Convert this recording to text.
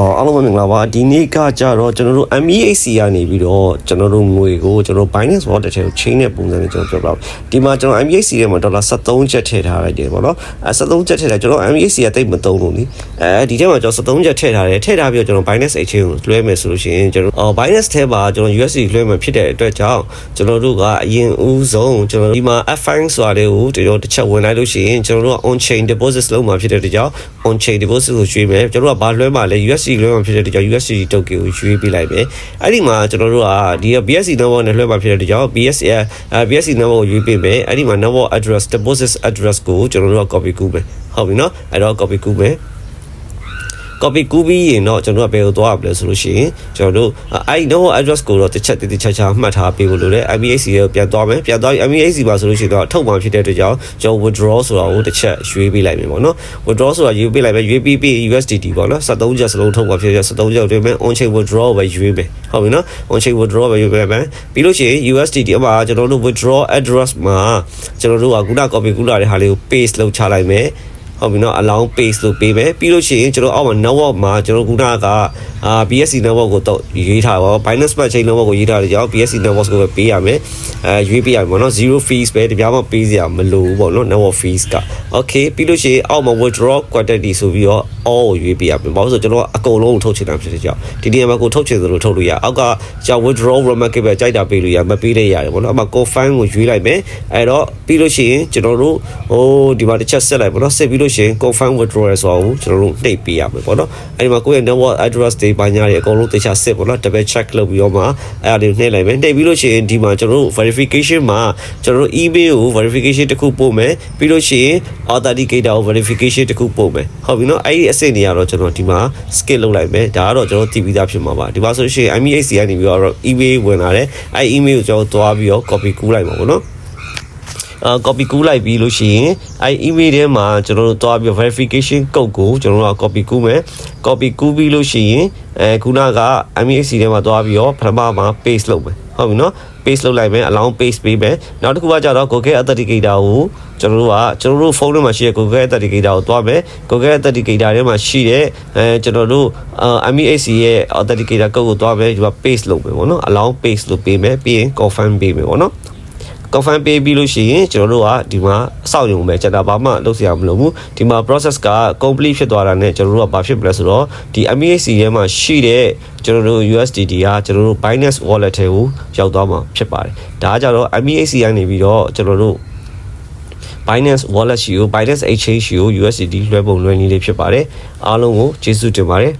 ဟောအားလုံးပဲမင်္ဂလာပါဒီနေ့ကကြတော့ကျွန်တော်တို့ MEAC ကနေပြီးတော့ကျွန်တော်တို့ငွေကိုကျွန်တော် Binance Wallet ထဲကို chain တဲ့ပုံစံနဲ့ကျွန်တော်ပြောပြပါဒီမှာကျွန်တော် MEAC ထဲမှာဒေါ်လာ73ကျပ်ထည့်ထားလိုက်တယ်ပေါ့နော်အဲ73ကျပ်ထည့်ထားကျွန်တော် MEAC ကတိတ်မသုံးလို့နိအဲဒီထဲမှာကျွန်တော်73ကျပ်ထည့်ထားတယ်ထည့်ထားပြီးတော့ကျွန်တော် Binance Exchange ကိုလွှဲမယ်ဆိုလို့ရှိရင်ကျွန်တော်အော် Binance ထဲမှာကျွန်တော် USD လွှဲမယ်ဖြစ်တဲ့အတွက်ကြောင့်ကျွန်တော်တို့ကအရင်ဦးဆုံးကျွန်တော်ဒီမှာ F5 ဆိုတာလေးကိုကျွန်တော်တစ်ချက်ဝင်လိုက်လို့ရှိရင်ကျွန်တော်တို့က on chain deposits လုပ်မှာဖြစ်တဲ့အတွက်ကြောင့် on chain deposit ကိုရွှေ့မယ်ကျွန်တော်တို့ကဘာလွှဲမှာလဲ USD လွှဲမှာဖြစ်တဲ့အတွက်ကြောင့် USD token ကိုရွှေ့ပေးလိုက်မယ်အဲ့ဒီမှာကျွန်တော်တို့ကဒီ BSC number နဲ့လွှဲမှာဖြစ်တဲ့အတွက်ကြောင့် BSC အဲ BSC number ကိုရွေးပေးမယ်အဲ့ဒီမှာ number address deposit address ကိုကျွန်တော်တို့က copy ကူးမယ်ဟုတ်ပြီနော်အဲ့တော့ copy ကူးမယ် copy ကူးပြီးရင်တော့ကျွန်တော်တို့ကဘယ်ကိုသွားရမလဲဆိုလို့ရှိရင်ကျွန်တော်တို့အဲ့ဒီ no address ကိုတော့တစ်ချက်တစ်ချက်ချာမှတ်ထားပေးဖို့လိုတယ် MBAC ကိုပြန်သွားမယ်ပြန်သွား MBAC ပါဆိုလို့ရှိရင်တော့ထုတ်မှဖြစ်တဲ့အတွက်ကြောင့်ကျွန်တော် withdraw ဆိုတာကိုတစ်ချက်ရွေးပေးလိုက်မယ်ပေါ့နော် withdraw ဆိုတာရွေးပေးလိုက်မယ်ရွေးပြီးပြီး USDT ပေါ့နော်73ကျပ်စလုံးထုတ်မှဖြစ်တဲ့73ကျပ်တွင်မယ် on chain withdraw ပဲရွေးမယ်ဟုတ်ပြီနော် on chain withdraw ပဲရွေးပေးမယ်ပြီးလို့ရှိရင် USDT အမှာကျွန်တော်တို့ withdraw address မှာကျွန်တော်တို့ကခုန copy ကူးလာတဲ့ဟာလေးကို paste လုပ်ချလိုက်မယ် ဟုတ်ပြီနော် allow paste လို့ပေးမယ်ပြီးလို့ရှိရင်ကျွန်တော်အောက်မှာ network မှာကျွန်တော်ခုနကအာ BSC network ကိုတော့ရေးထားပါဘော Binance Smart Chain network ကိုရေးထားတဲ့ကြောင့် BSC network ကိုပဲပေးရမယ်အဲရွေးပေးရမယ်ပေါ့နော်0 fees ပဲတပြားမှပေးစရာမလိုဘူးပေါ့နော် network fees က okay ပြီးလို့ရှိရင်အောက်မှာ withdraw quantity ဆိုပြီးတော့ all ကိုရွေးပေးရမယ်ဘာလို့ဆိုကျွန်တော်အကုန်လုံးကိုထုတ်ချင်တာဖြစ်တဲ့ကြောင့်ဒီနေရာမှာကိုထုတ်ချင်သလိုထုတ်လို့ရအောက်ကကျ withdraw remarkable ကြိုက်တာပေးလို့ရမပေးလည်းရတယ်ပေါ့နော်အမှ confirm ကိုရွေးလိုက်မယ်အဲ့တော့ပြီးလို့ရှိရင်ကျွန်တော်တို့ဟိုဒီမှာတစ်ချက်ဆက်လိုက်ပေါ့နော်ဆက်ပြီးလို့ရှိရင် confirm withdrawal ဆိုတော့ကျွန်တော်တို့နှိပ်ပေးရမယ်ပေါ့နော်အဲ့ဒီမှာကိုယ့်ရဲ့ network address တွေဘာညာတွေအကုန်လုံးသေချာစစ်ပေါ့နော် double check လုပ်ပြီးတော့မှအဲ့ဒါတွေနှိပ်လိုက်မယ်နှိပ်ပြီးလို့ရှိရင်ဒီမှာကျွန်တော်တို့ verification မှာကျွန်တော်တို့ email ကို verification တစ်ခုပို့မယ်ပြီးလို့ရှိရင် authenticator ကို verification တစ်ခုပို့မယ်ဟုတ်ပြီနော်အဲ့ဒီအဆင့်တွေကတော့ကျွန်တော်ဒီမှာ skip လုပ်လိုက်မယ်ဒါကတော့ကျွန်တော်တည်ပြီးသားဖြစ်မှာပါဒီမှာဆိုလို့ရှိရင် MEAC ကနေပြီးတော့ email ဝင်လာတယ်အဲ့ email ကိုကျွန်တော်သွားပြီးတော့ copy ကူးလိုက်မှာပေါ့နော်အာ copy ကူးလိုက်ပြီးလို့ရှိရင်အဲ email ထဲမှာကျွန်တော်တို့တွားပြီး verification code ကိုကျွန်တော်တို့က copy ကူးမယ် copy ကူးပြီးလို့ရှိရင်အဲခုနက MEAC ထဲမှာတွားပြီးတော့ပထမမှာ paste လုပ်မယ်ဟုတ်ပြီနော် paste လုပ်လိုက်မယ် allow paste ပေးမယ်နောက်တစ်ခုကကြတော့ Google Authenticator ကိုကျွန်တော်တို့ကကျွန်တော်တို့ဖုန်းထဲမှာရှိတဲ့ Google Authenticator ကိုတွားမယ် Google Authenticator ထဲမှာရှိတဲ့အဲကျွန်တော်တို့ MEAC ရဲ့ Authenticator code ကိုတွားမယ်ဒီမှာ paste လုပ်မယ်ပေါ့နော် allow paste လုပ်ပေးမယ်ပြီးရင် confirm ပေးမယ်ပေါ့နော် confirm ပေးပြီးလို့ရှိရင်ကျွန်တော်တို့ကဒီမှာအစောင့်ရုံပဲကျွန်တော်ဘာမှလုပ်စရာမလိုဘူးဒီမှာ process က complete ဖြစ်သွားတာနဲ့ကျွန်တော်တို့ကဘာဖြစ်မလဲဆိုတော့ဒီ MEAC ထဲမှာရှိတဲ့ကျွန်တော်တို့ USDT ကကျွန်တော်တို့ Binance wallet ထဲကိုရောက်သွားမှာဖြစ်ပါတယ်ဒါကကြတော့ MEAC ကနေပြီးတော့ကျွန်တော်တို့ Binance wallet ရှိကို Binance exchange ရှိကို USDT လွှဲပုံလွှဲနည်းလေးဖြစ်ပါတယ်အားလုံးကိုကျေးဇူးတင်ပါတယ်